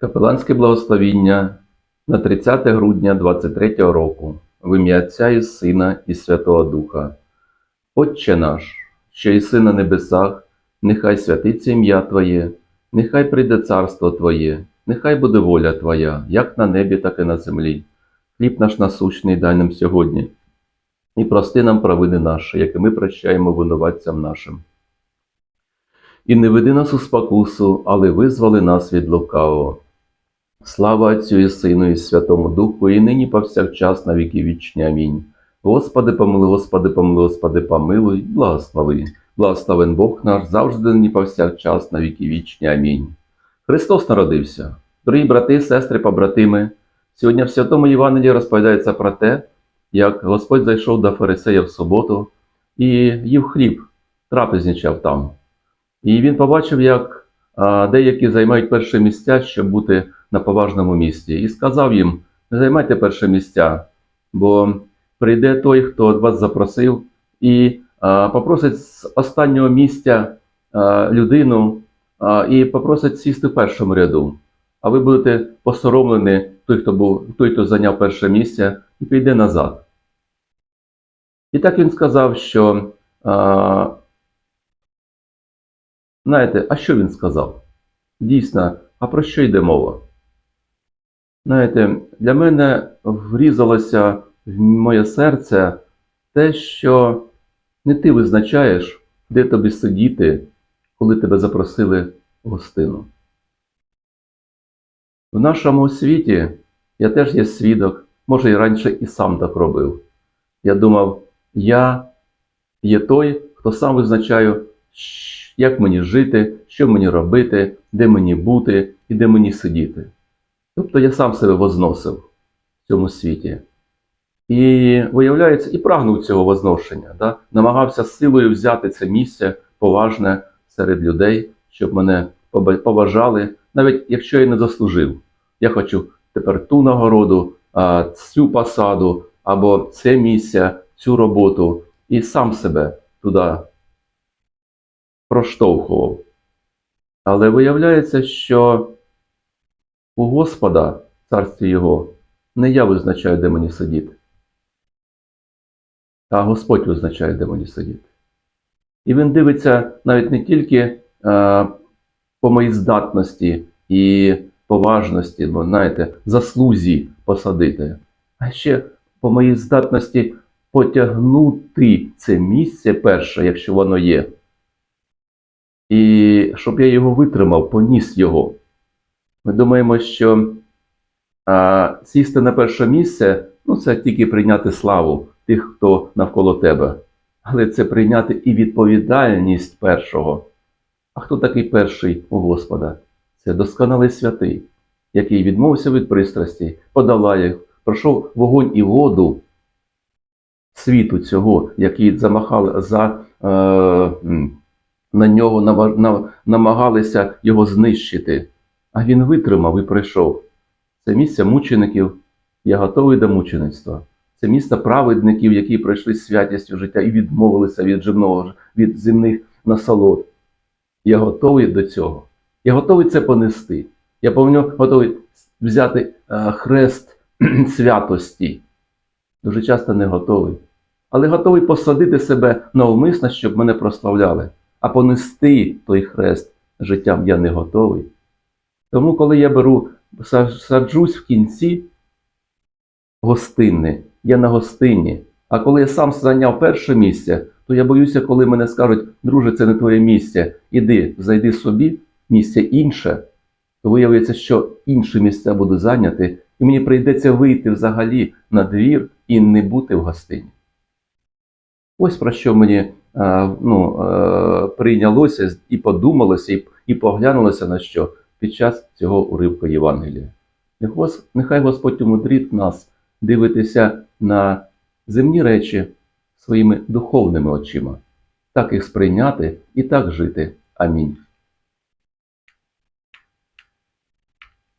Капеланське благословіння на 30 грудня 23 року в ім'я Отця і Сина і Святого Духа. Отче наш, що єси на небесах, нехай святиться ім'я Твоє, нехай прийде царство Твоє, нехай буде воля Твоя, як на небі, так і на землі. Хліб наш насущний дай нам сьогодні, і прости нам провини наші, як і ми прощаємо винуватцям нашим. І не веди нас у спокусу, але визволи нас від лукавого. Слава Отцю і Сину і Святому Духу, і нині повсякчас на віки вічні. Амінь. Господи, помилуй, Господи, помилуй, Господи, помилуй, благослови. Благословен Бог наш завжди нині повсякчас на віки вічні. Амінь. Христос народився. Дорогі брати, сестри, побратими, сьогодні в Святому Євангелії розповідається про те, як Господь зайшов до фарисея в суботу і їв хліб, трапезничав там. І він побачив, як а, деякі займають перше місця, щоб бути на поважному місці, і сказав їм: не займайте перше місця, бо прийде той, хто вас запросив, і а, попросить з останнього місця а, людину а, і попросить сісти в першому ряду. А ви будете посоромлені, той, хто був, той, хто зайняв перше місце, і піде назад. І так він сказав, що а, Знаєте, а що він сказав? Дійсно, а про що йде мова? Знаєте, для мене врізалося в моє серце те, що не ти визначаєш, де тобі сидіти, коли тебе запросили в гостину. В нашому світі я теж є свідок, може і раніше і сам так робив. Я думав, я є той, хто сам визначає, щ- як мені жити, що мені робити, де мені бути і де мені сидіти. Тобто я сам себе возносив в цьому світі. І виявляється, і прагнув цього возношення, да? намагався силою взяти це місце поважне серед людей, щоб мене поважали, навіть якщо я не заслужив. Я хочу тепер ту нагороду, цю посаду або це місце, цю роботу, і сам себе туди проштовхував. Але виявляється, що у Господа, царстві Його, не я визначаю, де мені сидіти, а Господь визначає, де мені сидіти. І він дивиться навіть не тільки е, по моїй здатності і поважності, бо знаєте, заслузі посадити, а ще по моїй здатності потягнути це місце перше, якщо воно є. І щоб я його витримав, поніс його. Ми думаємо, що а, сісти на перше місце ну, це тільки прийняти славу тих, хто навколо тебе. Але це прийняти і відповідальність першого. А хто такий перший у Господа? Це досконалий святий, який відмовився від пристрасті, подолав їх, пройшов вогонь і воду світу цього, який замахали за. Е, на нього намагалися його знищити. А він витримав і прийшов. Це місце мучеників, я готовий до мучеництва. Це місце праведників, які пройшли святістю життя і відмовилися від земного, від земних насолод. Я готовий до цього. Я готовий це понести. Я повинен готовий взяти е, хрест святості. Дуже часто не готовий. Але готовий посадити себе навмисно, щоб мене прославляли а понести той хрест життям я не готовий. Тому, коли я беру, саджусь в кінці гостинне, я на гостині. А коли я сам зайняв перше місце, то я боюся, коли мене скажуть, друже, це не твоє місце, іди, зайди собі, місце інше, то виявиться, що інші місця буду зайняти, і мені прийдеться вийти взагалі на двір і не бути в гостині. Ось про що мені ну, е, прийнялося і подумалося, і, поглянулося на що під час цього уривку Євангелія. Нехай Господь умудрить нас дивитися на земні речі своїми духовними очима, так їх сприйняти і так жити. Амінь.